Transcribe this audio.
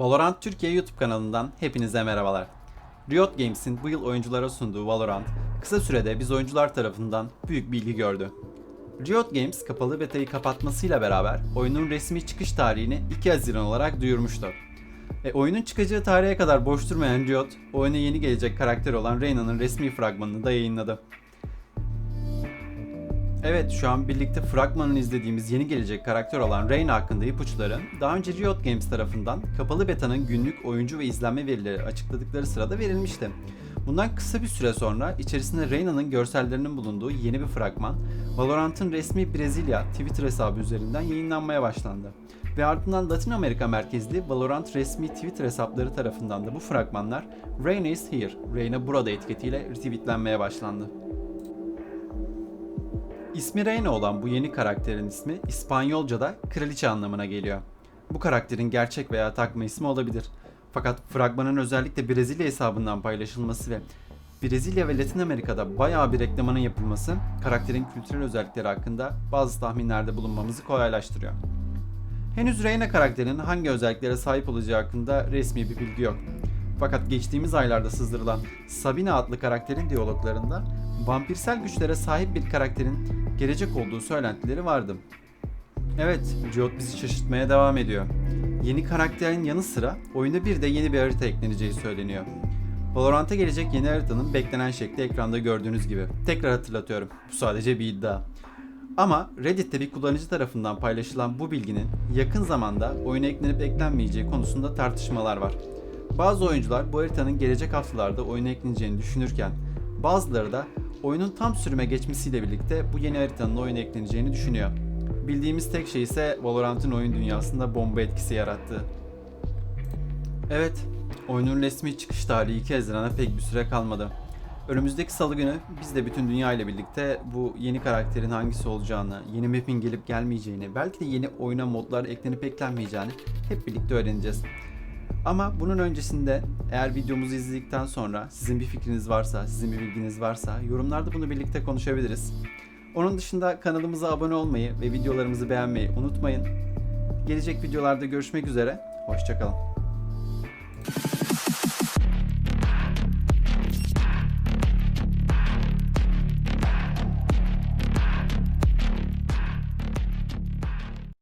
Valorant Türkiye YouTube kanalından hepinize merhabalar. Riot Games'in bu yıl oyunculara sunduğu Valorant, kısa sürede biz oyuncular tarafından büyük bir ilgi gördü. Riot Games kapalı betayı kapatmasıyla beraber oyunun resmi çıkış tarihini 2 Haziran olarak duyurmuştu. E, oyunun çıkacağı tarihe kadar boş durmayan Riot, oyuna yeni gelecek karakter olan Reyna'nın resmi fragmanını da yayınladı. Evet şu an birlikte fragmanını izlediğimiz yeni gelecek karakter olan Reyna hakkında ipuçları daha önce Riot Games tarafından kapalı betanın günlük oyuncu ve izlenme verileri açıkladıkları sırada verilmişti. Bundan kısa bir süre sonra içerisinde Reyna'nın görsellerinin bulunduğu yeni bir fragman Valorant'ın resmi Brezilya Twitter hesabı üzerinden yayınlanmaya başlandı. Ve ardından Latin Amerika merkezli Valorant resmi Twitter hesapları tarafından da bu fragmanlar Reyna is here, Reyna burada etiketiyle retweetlenmeye başlandı. İsmi Reyna olan bu yeni karakterin ismi İspanyolca'da kraliçe anlamına geliyor. Bu karakterin gerçek veya takma ismi olabilir. Fakat fragmanın özellikle Brezilya hesabından paylaşılması ve Brezilya ve Latin Amerika'da bayağı bir reklamının yapılması karakterin kültürel özellikleri hakkında bazı tahminlerde bulunmamızı kolaylaştırıyor. Henüz Reyna karakterinin hangi özelliklere sahip olacağı hakkında resmi bir bilgi yok. Fakat geçtiğimiz aylarda sızdırılan Sabina adlı karakterin diyaloglarında vampirsel güçlere sahip bir karakterin gelecek olduğu söylentileri vardı. Evet, Riot bizi şaşırtmaya devam ediyor. Yeni karakterin yanı sıra oyuna bir de yeni bir harita ekleneceği söyleniyor. Valorant'a gelecek yeni haritanın beklenen şekli ekranda gördüğünüz gibi. Tekrar hatırlatıyorum, bu sadece bir iddia. Ama Reddit'te bir kullanıcı tarafından paylaşılan bu bilginin yakın zamanda oyuna eklenip eklenmeyeceği konusunda tartışmalar var. Bazı oyuncular bu haritanın gelecek haftalarda oyuna ekleneceğini düşünürken bazıları da oyunun tam sürüme geçmesiyle birlikte bu yeni haritanın oyuna ekleneceğini düşünüyor. Bildiğimiz tek şey ise Valorant'ın oyun dünyasında bomba etkisi yarattığı. Evet, oyunun resmi çıkış tarihi 2 Haziran'a pek bir süre kalmadı. Önümüzdeki salı günü biz de bütün dünya ile birlikte bu yeni karakterin hangisi olacağını, yeni map'in gelip gelmeyeceğini, belki de yeni oyuna modlar eklenip eklenmeyeceğini hep birlikte öğreneceğiz. Ama bunun öncesinde eğer videomuzu izledikten sonra sizin bir fikriniz varsa, sizin bir bilginiz varsa yorumlarda bunu birlikte konuşabiliriz. Onun dışında kanalımıza abone olmayı ve videolarımızı beğenmeyi unutmayın. Gelecek videolarda görüşmek üzere, hoşçakalın.